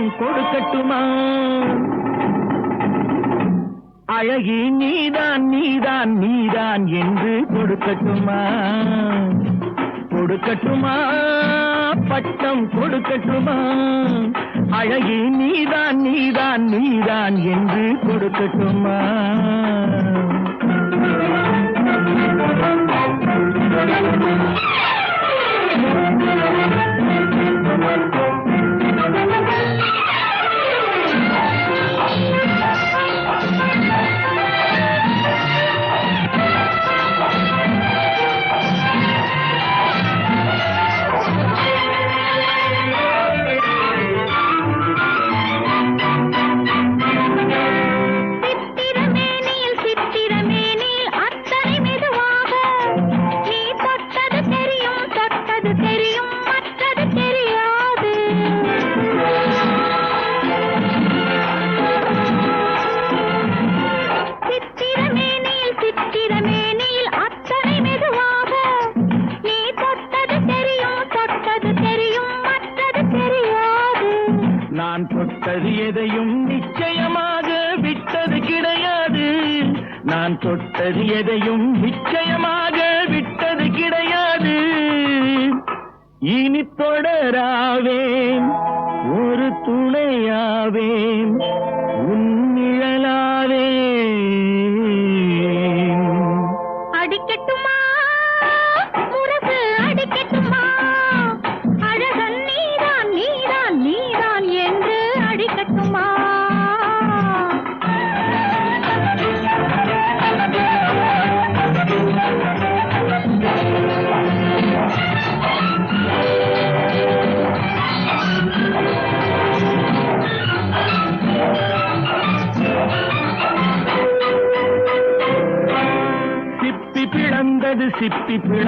பட்டம் கொடுக்கட்டுமா? அழகி நீதான் நீதான் நீதான் என்று கொடுக்கட்டுமா? கொடுக்கட்டுமா? பட்டம் கொடுக்கட்டுமா? அழகி நீதான் நீதான் நீதான் என்று கொடுக்கட்டுமா? சித்திரமேனியில் துணையாவேன்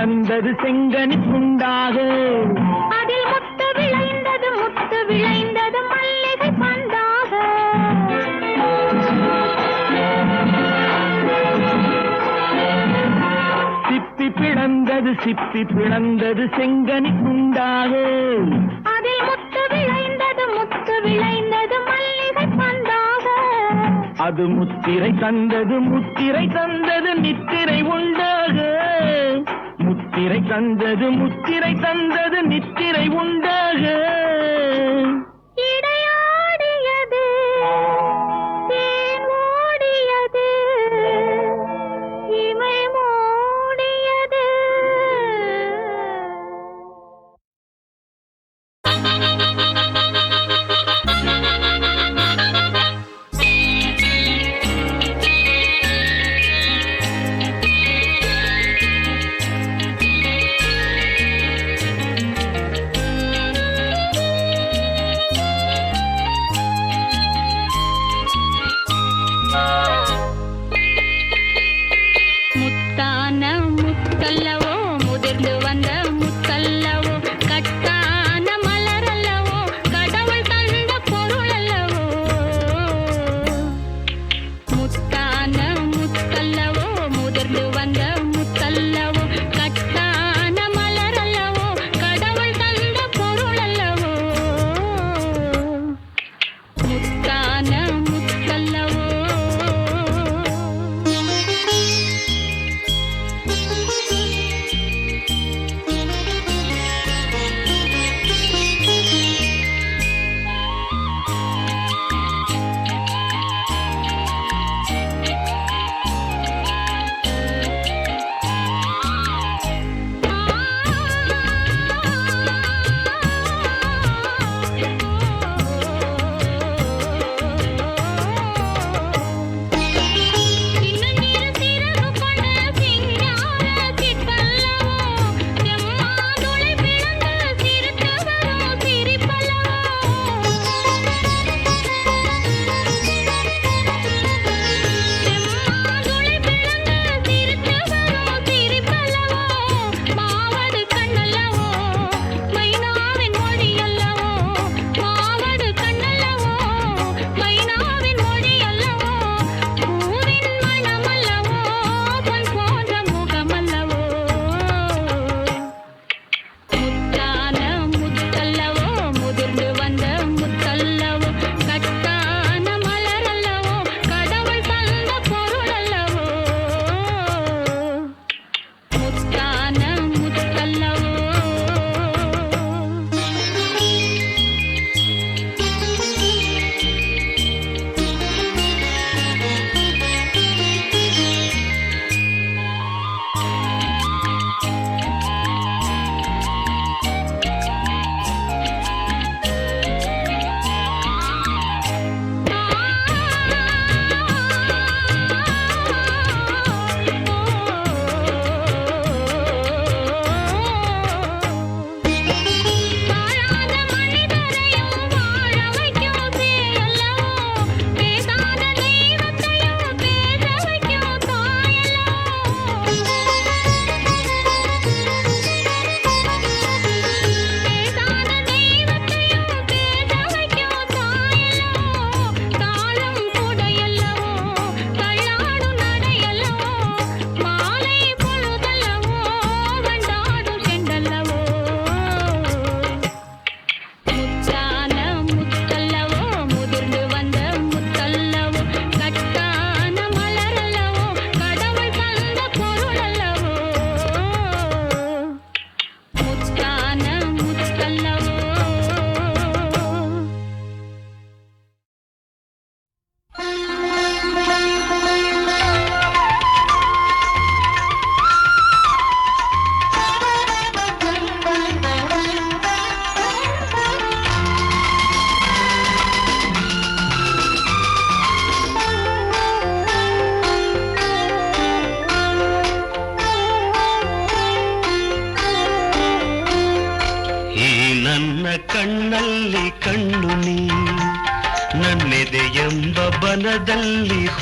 பிளந்தது செங்கனி துண்டாக அதில் முத்து விளைந்தது முத்து விளைந்தது மல்லிகை பந்தாக சிப்பி பிளந்தது சிப்பி பிளந்தது செங்கனி துண்டாக அதில் முத்து விளைந்தது முத்து விளைந்தது மல்லிகை பந்தாக அது முத்திரை தந்தது முத்திரை தந்தது நித்திரை உண்டாக முத்திரை தந்தது முத்திரை தந்தது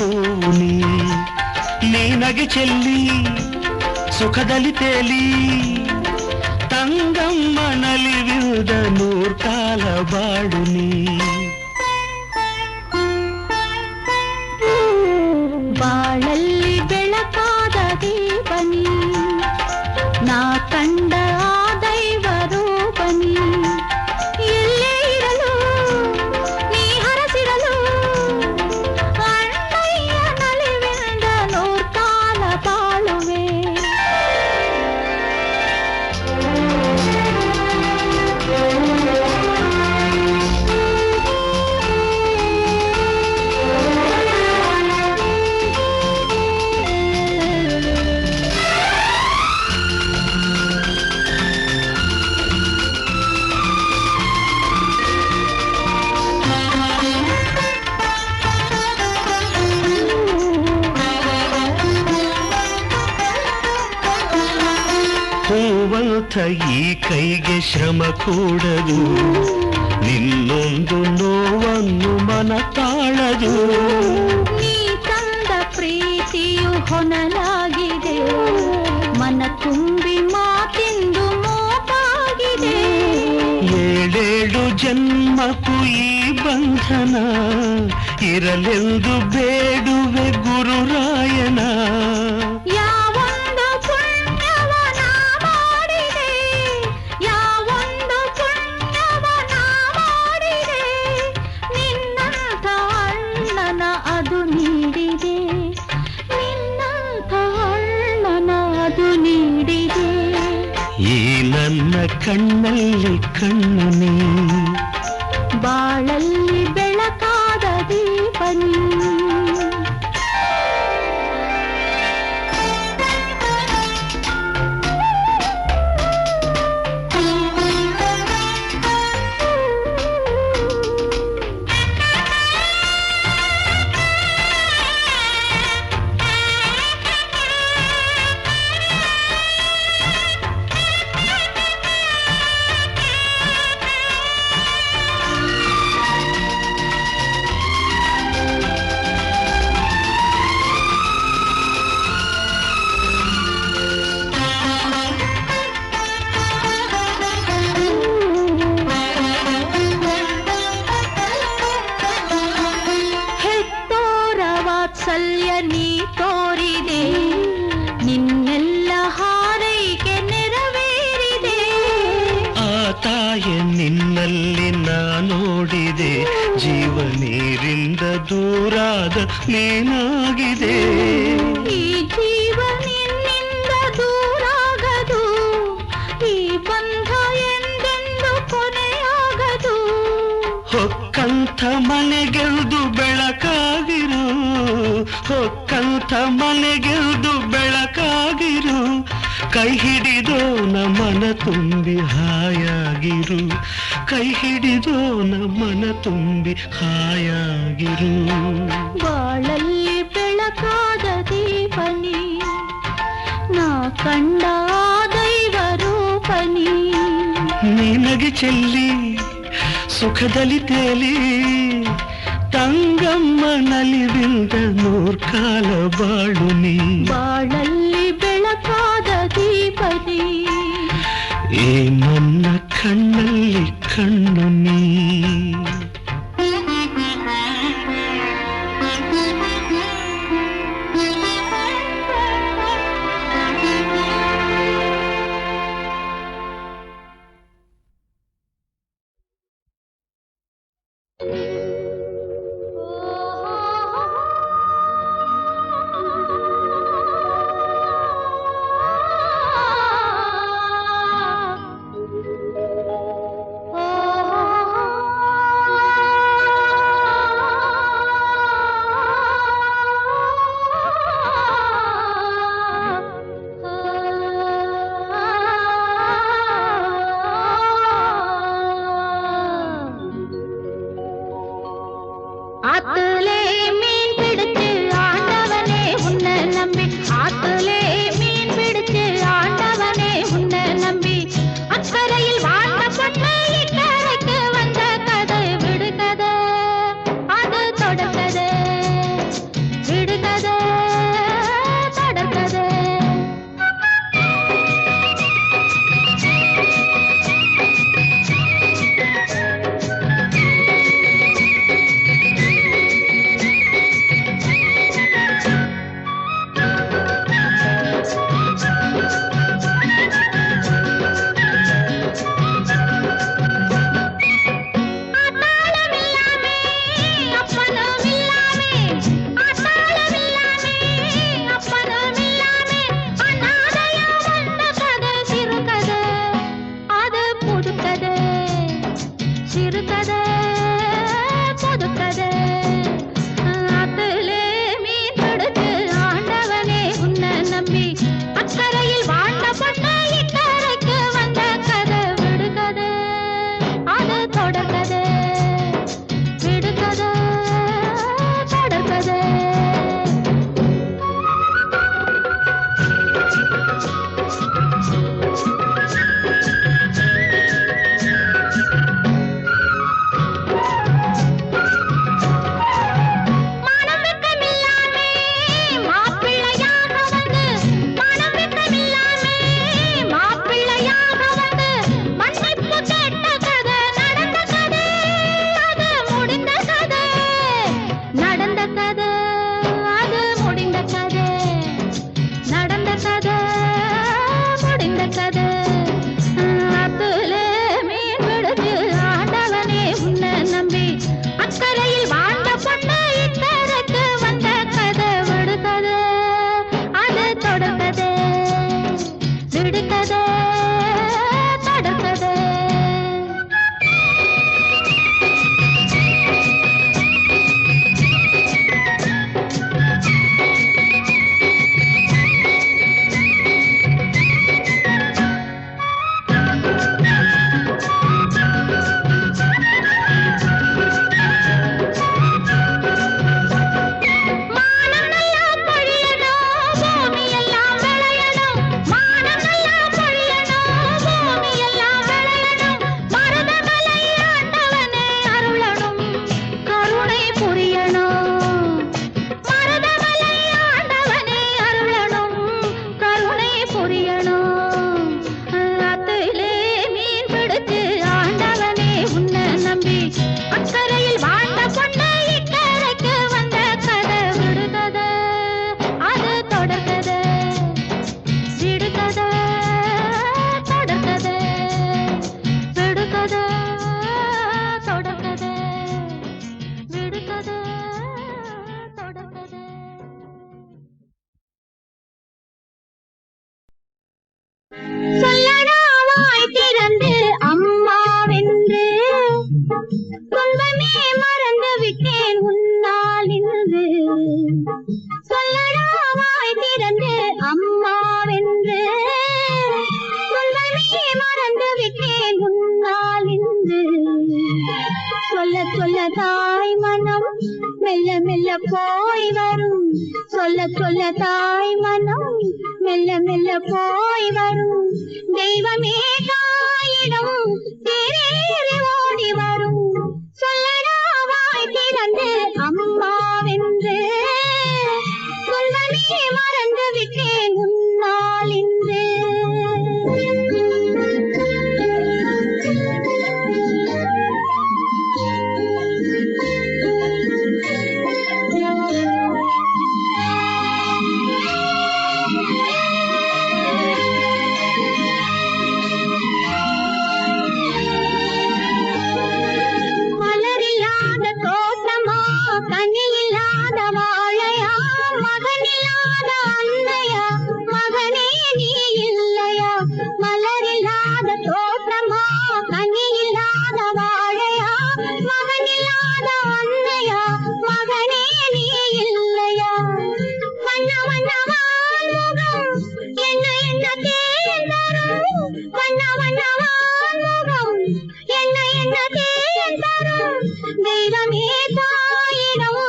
ಬನದಲ್ಲಿ ಹೂವು ನೀ ನೀನಗೆ ಚೆಲ್ಲಿ ಸುಖದಲ್ಲಿ ತೇಲಿ ತಂಗಮ್ಮ ನಲಿವಿದ ನೂರ್ಕಾಲ ಬಾಡು ನೀ ಬಾಳಲ್ಲಿ ಬೆಳಕಾದ ದೀಪನಿ ನಾ ಕಂಡ ಆ ದೈವ ರೂಪನಿ ಏಳೇಳು ಜನ್ಮಕ್ಕೂ ಈ ಬಂಧನ ಇರಲೆಂದು ಬೇಡುವೆ ಗುರುರಾಯನ கண்ணல்லை கண்ணனே ತೋರಿದೆ. ನಿನ್ನೆಲ್ಲ ಹಾರೈಕೆ ನೆರವೇರಿದೆ. ಆ ತಾಯ ನಿನ್ನಲ್ಲಿ ನೋಡಿದೆ. ಜೀವ ನೀರಿಂದ ದೂರಾದ ನೀನಾಗಿದೆ. ಈ ಜೀವ ನಿನ್ನಿಂದ ದೂರಾಗದು. ಈ ಬಂಧ ಎಂದೆಂದು ಕೊನೆಯಾಗದು. ಹೊಕ್ಕಂಥ ಮನೆಗೆಲ್ದು ಹೊಕ್ಕಂಥ ಮನೆಗೆದು ಬೆಳಕಾಗಿರು. ಕೈ ಹಿಡಿದೋ ಮನ ತುಂಬಿ ಹಾಯಾಗಿರು. ಕೈ ಹಿಡಿದೋ ಮನ ತುಂಬಿ ಹಾಯಾಗಿರು. ಬಾಳಲ್ಲಿ ಬೆಳಕಾದ ದೀಪನಿ ನಾ ಕಂಡ ದೈವ ರೂಪನಿ. ನಿನಗೆ ಚೆಲ್ಲಿ ಸುಖದಲ್ಲಿ ತೇಲಿ. ತಂಗಮ್ಮ ನಲಿವಿಂದ ನೂರ್ಕಾಲ ಬಾಳು ನೀ ಬಾಳಲ್ಲಿ ಬೆಳಕಾದ ದೀಪನಿ ಈ ನನ್ನ ಕಣ್ಣಲ್ಲಿ தாய் மனம் மெல்ல மெல்ல போய் வரும். சொல்ல சொல்ல தாய் மனம் மெல்ல மெல்ல போய் வரும். தெய்வமே தாயிடம் தெய்வமே தாயிடம்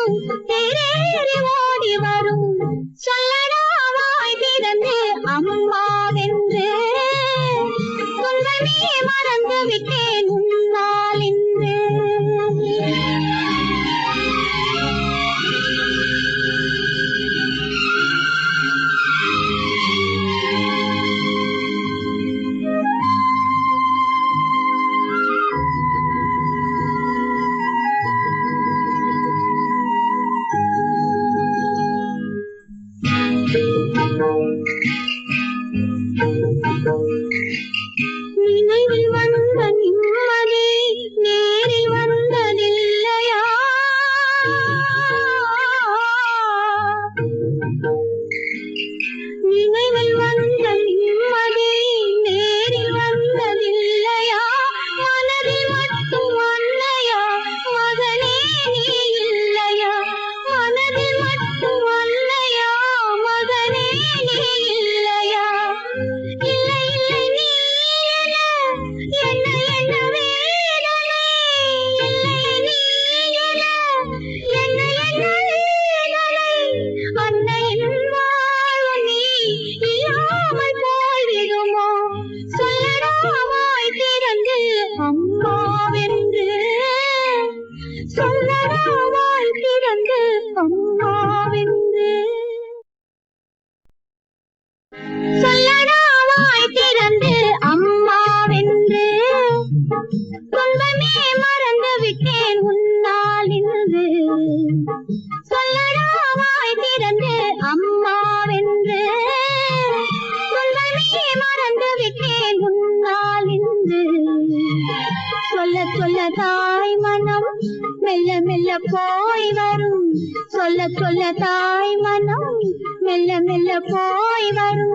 മെല്ലെ മെല്ലെ പോയി വരും.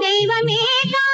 ദൈവമേ കാ